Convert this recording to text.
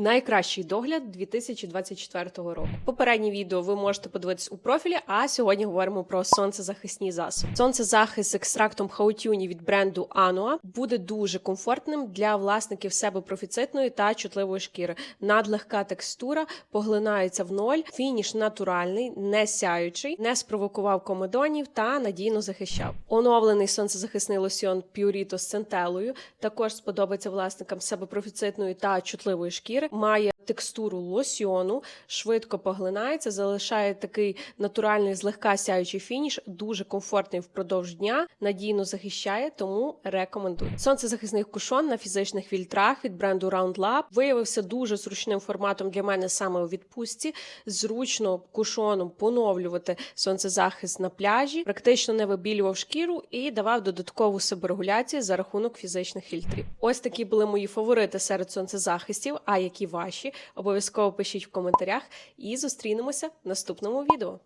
Найкращий догляд 2024 року. Попереднє відео ви можете подивитись у профілі. А сьогодні говоримо про сонцезахисні засоби. Сонцезахист з екстрактом хаутюні від бренду Anua буде дуже комфортним для власників себе профіцитної та чутливої шкіри. Надлегка текстура поглинається в ноль. Фініш натуральний, не сяючий, не спровокував комедонів та надійно захищав. Оновлений сонцезахисний лосьон Purito з центелою також сподобається власникам себе профіцитної та чутливої шкіри. Має текстуру лосьону, швидко поглинається, залишає такий натуральний злегка сяючий фініш, дуже комфортний впродовж дня, надійно захищає, тому рекомендую. Сонцезахисний кушон на фізичних фільтрах від бренду Round Lab виявився дуже зручним форматом для мене саме у відпустці. Зручно кушоном поновлювати сонцезахист на пляжі, практично не вибілював шкіру і давав додаткову себорегуляцію за рахунок фізичних фільтрів. Ось такі були мої фаворити серед сонцезахистів. А які ваші? Обов'язково пишіть в коментарях і зустрінемося в наступному відео.